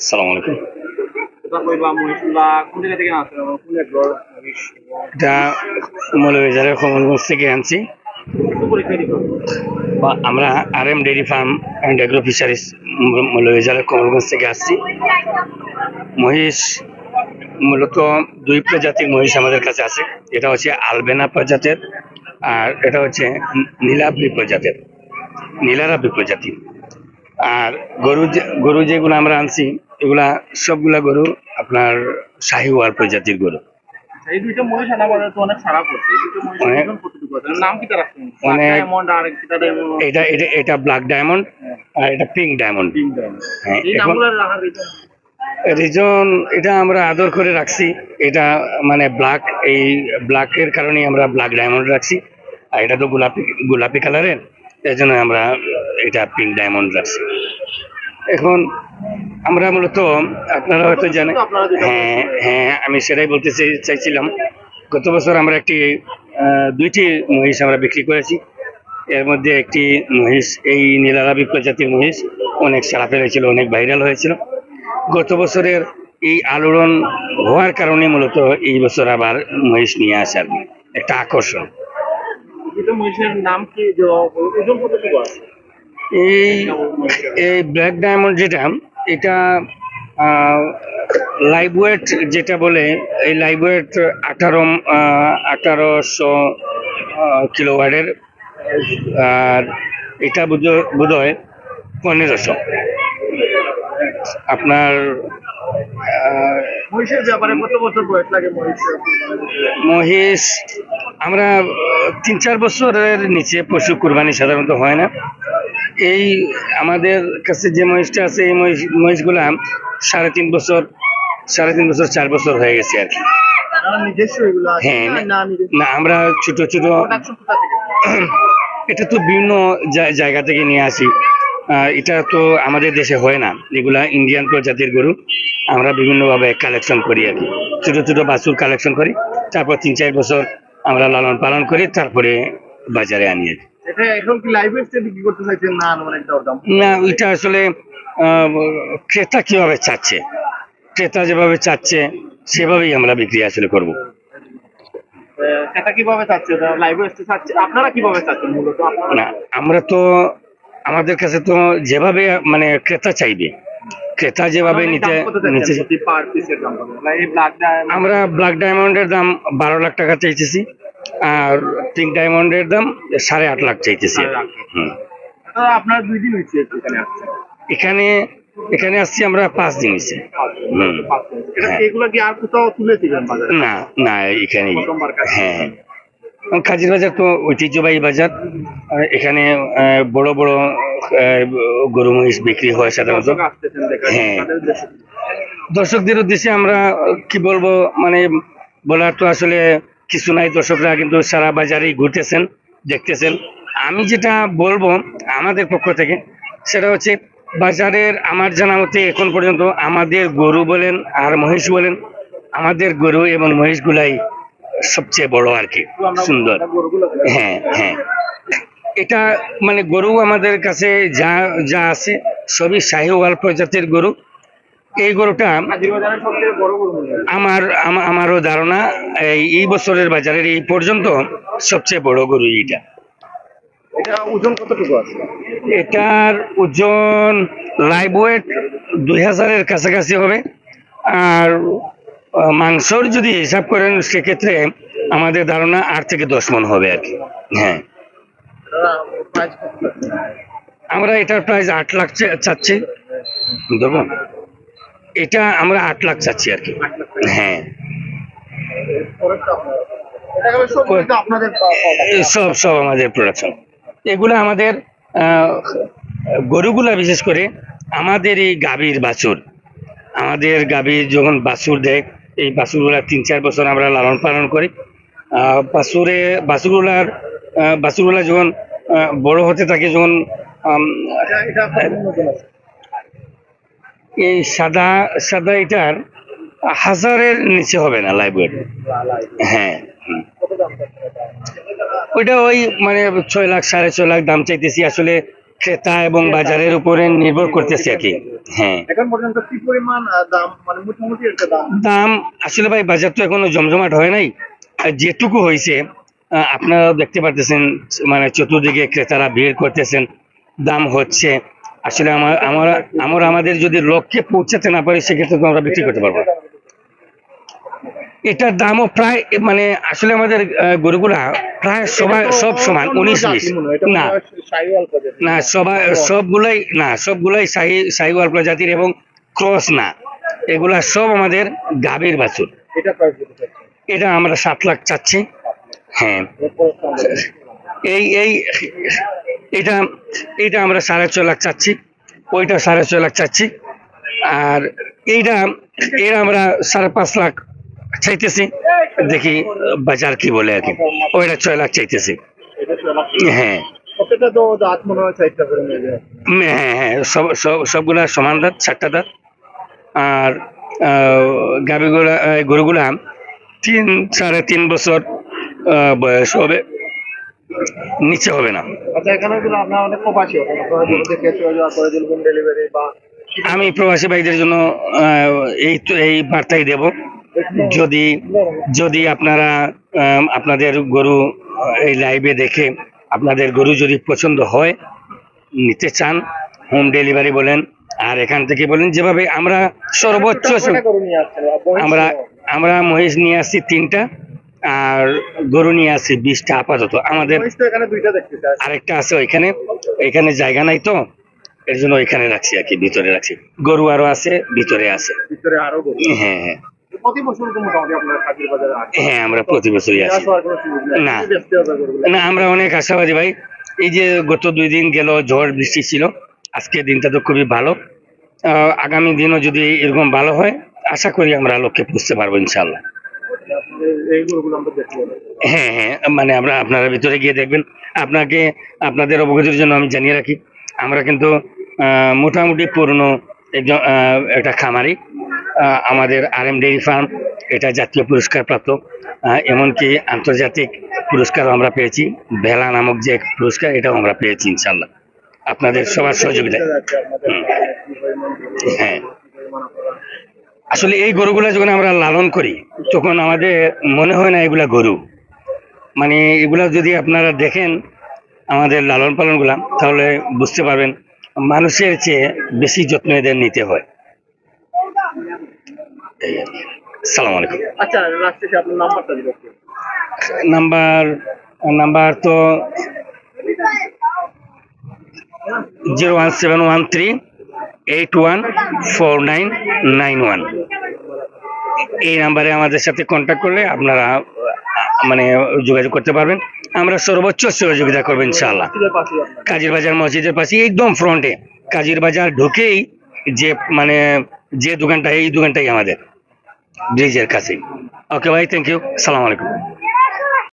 আসসালামু আলাইকুম। এটা মৌলভীবাজারের কমলগঞ্জ থেকে আনছি। আমরা R M dairy farm and agro fisheries মৌলভীবাজারের কমলগঞ্জ থেকে আসছি। মহিষ মূলত দুই প্রজাতির মহিষ আমাদের কাছে আছে। এটা হচ্ছে আলবেনা প্রজাতির আর এটা হচ্ছে নীলাব্রি প্রজাতির। নীলারাব্রি প্রজাতি। আর গরু গরু যেগুলো আমরা আনছি এগুলা সবগুলা গরু আপনার শাহিওয়াল প্রজাতির গরু। এই দুইটা মহিষ আনা তো অনেক খারাপ হচ্ছে এই দুটো মহিষ ওজন কতটুকু আছে নাম কি তার রাখছেন ডায়মন্ড আর একটা ডায়মন্ড এটা এটা এটা ব্ল্যাক ডায়মন্ড আর এটা পিঙ্ক ডায়মন্ড পিঙ্ক ডায়মন্ড হ্যাঁ, এই এখন- রাখার রিজন এটা আমরা আদর করে রাখছি। এটা মানে ব্ল্যাক এই ব্ল্যাকের কারণে আমরা ব্ল্যাক ডায়মন্ড রাখছি। আর এটা তো গোলাপি গোলাপি কালারের এই জন্য আমরা এটা পিঙ্ক ডায়মন্ড রাখছি। এখন আমরা মূলত আপনারা হয়তো জানেন হ্যাঁ হ্যাঁ আমি সেটাই বলতে চাই- চাইছিলাম। গত বছর আমরা একটি দুইটি মহিষ আমরা বিক্রি করেছি। এর মধ্যে একটি মহিষ এই নীলারাবি প্রজাতির মহিষ অনেক সাড়া ফেলেছিল অনেক ভাইরাল হয়েছিল। গত বছরের এই আলোড়ন হওয়ার কারণে মূলত এই বছর আবার মহিষ নিয়ে আসার একটা আকর্ষণ। মহিষের নাম কি? ওজন কতটুকু আছে? এই এই ব্ল্যাক ডায়মন্ড যেটা এটা লাইভ ওয়েট যেটা বলে এই লাইভ ওয়েট আঠারো আঠারোশো কিলোওয়াটের আর এটা বোধ হয় পনেরোশো। আপনার আহ, মহিষের ব্যাপারে কত বছর বয়স লাগে মহিষ আমরা তিন চার বছরের নিচে পশু কুরবানি সাধারণত হয় না। এই আমাদের কাছে যে মহিষটা আছে এই মহিষ মহিষগুলা সাড়ে তিন বছর সাড়ে তিন বছর চার বছর হয়ে গেছে আর কি। হ্যাঁ না- আমরা ছোট ছোট এটা তো বিভিন্ন জায়গা থেকে নিয়ে আসি। এটা তো আমাদের দেশে হয় না। এগুলা ইন্ডিয়ান প্রজাতির গরু। আমরা বিভিন্নভাবে কালেকশন করি আর কি। ছোট ছোট বাছুর কালেকশন করি। তারপর তিন চার বছর আমরা লালন পালন করি তারপরে বাজারে আনি আর কি। এটা এখন কি লাইভ স্টেট বিক্রি করতে চাইছেন? না আনুমানিক দরদাম না ওইটা আসলে ক্রেতা কীভাবে চাচ্ছে? ক্রেতা যেভাবে চাচ্ছে সেভাবেই আমরা বিক্রি আসলে করব। আহ, কীভাবে চাচ্ছে? লাইভ স্টেট চাচ্ছে আপনারা কীভাবে চাচ্ছেন মূলত? না আমরা তো আমাদের কাছে তো যেভাবে মানে ক্রেতা চাইবে ক্রেতা যেভাবে নিতে? মানে আমরা ব্ল্যাক ডায়মন্ডের দাম বারো লাখ টাকা চাইতেছি। আর পিঙ্ক ডায়মন্ডের দাম সাড়ে আট লাখ চাইতেছি। আপনার দুই দিন হয়েছে এখানে আসছে এখানে এখানে আসছি আমরা পাঁচ দিন হয়েছে। হ্যাঁ। এগুলো কি আর কোথাও তুলেছিলেন না না এখানেই। হ্যাঁ হ্যাঁ। কাজীর বাজার তো ঐতিহ্যবাহী বাজার। এখানে বড় বড় গরু মহিষ বিক্রি হয় সাধারণত। হ্যাঁ। দর্শকদের উদ্দেশ্যে আমরা কি বলব মানে বলার তো আসলে কিছু নাই, দর্শকরা কিন্তু সারা বাজারেই ঘুরতেছেন, দেখতেছেন। আমি যেটা বলব আমাদের পক্ষ থেকে, সেটা হচ্ছে বাজারের আমার জানা মতে এখন পর্যন্ত আমাদের গরু বলেন আর মহিষ বলেন, আমাদের গরু এবং মহিষগুলাই সবচেয়ে বড় আর কি, সুন্দর। হ্যাঁ হ্যাঁ। এটা মানে গরু আমাদের কাছে যা যা আছে, সবই শাহিওয়াল প্রজাতির গরু। এই গরুটা। আমার আমারও ধারণা এই বছরের বাজারের এই পর্যন্ত সবচেয়ে বড় গরু এইটা। এটা ওজন কতটুকু আছে? এটার ওজন লাইভ ওয়েট দুই হাজারের কাছাকাছি হবে। আর মাংসর যদি হিসাব করেন সেক্ষেত্রে আমাদের ধারণা আট থেকে দশ মন হবে আর কি। হ্যাঁ? আমরা এটার প্রাইস আট লাখ চাচ্ছি। ধরুন এটা আমরা আট লাখ চাচ্ছি আর কি। হ্যাঁ। সব সব আমাদের প্রোডাকশন এগুলো আমাদের গরুগুলা বিশেষ করে আমাদের এই গাভীর বাছুর। আমাদের গাভীর যখন বাছুর দেয়, এই বাছুরগুলা তিন, চার বছর আমরা লালন পালন করি। বাছুরে, বাছুরগুলার বাছুরগুলা যখন বড় হতে থাকে, যখন আম, এটা- এটা কতদিন ওজন আছে? এই সাদা সাদা এটার হাজারের নিচে হবে না লাইভ ওয়েট হ্যাঁ ওইটা ওই মানে ছয় লাখ সাড়ে ছয় লাখ দাম চাইতেছি আসলে ক্রেতা এবং বাজারের উপরে নির্ভর করতেছে আর কি। হ্যাঁ। এখন পর্যন্ত কি পরিমাণ দাম? মানে মোটামুটি একটা দাম? দাম আসলে ভাই বাজার তো এখনও জমজমাট হয় নাই। আর যেটুকু হয়েছে আপনারা দেখতে পারতেছেন মানে চতুর্দিকে ক্রেতারা ভিড় করতেছেন দাম হচ্ছে। আসলে আমার আমরা আমরা আমাদের যদি লক্ষ্যে পৌঁছাতে না পারি সেক্ষেত্রে তো আমরা বিক্রি করতে পারব। এটার দামও প্রায় মানে আসলে আমাদের গরুগুলা প্রায় সবাই সব সমান উনিশ বিশ। না। না সবাই সবগুলাই না সবগুলাই শাহি শাহিওয়াল প্রজাতির এবং ক্রস না। এগুলা সব আমাদের গাভীর বাছুর। এটা আমরা সাত লাখ চাচ্ছি। হ্যাঁ। এই এই এটা এটা আমরা সাড়ে ছয় লাখ চাচ্ছি। ওইটা সাড়ে ছয় লাখ চাচ্ছি। আর এইটা এর আমরা সাড়ে পাঁচ লাখ চাইতেছি। দেখি বাজার কি বলে আর কি। ওইটা ছয় লাখ চাইতেছি। হ্যাঁ। হয় হ্যাঁ হ্যাঁ সব সব সবগুলা সমান দাঁত চারটা দাঁত। আর গাভিগুলা আহ, গরুগুলা তিন সাড়ে তিন বছর বয়স হবে। নিচে হবে না। আচ্ছা এখানে আপনার অনেক প্রবাসী ডেলিভারি বা আমি প্রবাসী ভাইদের জন্য এই তো এই বার্তাই দেব। যদি যদি আপনারা আপনাদের গরু এই লাইভে দেখে আপনাদের গরু যদি পছন্দ হয় নিতে চান হোম ডেলিভারি বলেন আর এখান থেকে বলেন যেভাবে আমরা সর্বোচ্চ আমরা আমরা মহিষ নিয়ে আসছি তিনটা। আর গরু নিয়ে আসছি বিশটা আপাতত। আমাদের আরেকটা আছে ওইখানে। এখানে জায়গা নাই তো। এর জন্য ওইখানে রাখছি আর কি ভিতরে রাখছি। গরু আরও আছে ভিতরে আছে। ভিতরে আরও হ্যাঁ হ্যাঁ। হ্যাঁ আমরা প্রতি বছরই আছি না। না আমরা অনেক আশাবাদী ভাই। এই যে গত দুই দিন গেল ঝড় বৃষ্টি ছিল। আজকে দিনটা তো খুবই ভালো। আহ, আগামী দিনও যদি এরকম ভালো হয় আশা করি আমরা লক্ষ্যে পুষতে পারব ইনশাল্লাহ হ্যাঁ হ্যাঁ মানে আমরা আপনারা ভিতরে গিয়ে দেখবেন। আপনাকে আপনাদের অবগতির জন্য আমি জানিয়ে রাখি আমরা কিন্তু মোটামুটি পুরনো একজন একটা খামারি আমাদের আর এম ডেইরি ফার্ম এটা জাতীয় পুরস্কার প্রাপ্ত। এমনকি আন্তর্জাতিক পুরস্কারও আমরা পেয়েছি ভেলা নামক যে পুরস্কার এটাও আমরা পেয়েছি ইনশাল্লাহ আপনাদের সবার সহযোগিতায়। কি পরিমাণ গরু, হ্যাঁ আসলে এই গরুগুলা যখন আমরা লালন করি তখন আমাদের মনে হয় না এগুলা গরু। মানে এগুলা যদি আপনারা দেখেন আমাদের লালন পালনগুলা তাহলে বুঝতে পারবেন মানুষের চেয়ে বেশি যত্ন এদের নিতে হয়। সালাম আলাইকুম। আচ্ছা নাম্বার নাম্বার তো zero one seven one three eight one four nine nine one. এই নাম্বারে আমাদের সাথে কন্ট্যাক্ট করলে আপনারা মানে যোগাযোগ করতে পারবেন। আমরা সর্বোচ্চ সহযোগিতা করব পাশে কাজীর বাজার মসজিদের পাশে, একদম ফ্রন্টে কাজীর বাজার ঢুকেই যে মানে যে দোকানটা, এই দোকানটাই আমাদের, ব্রিজের কাছে ওকে ভাই থ্যাংক ইউ সালাম আলাইকুম।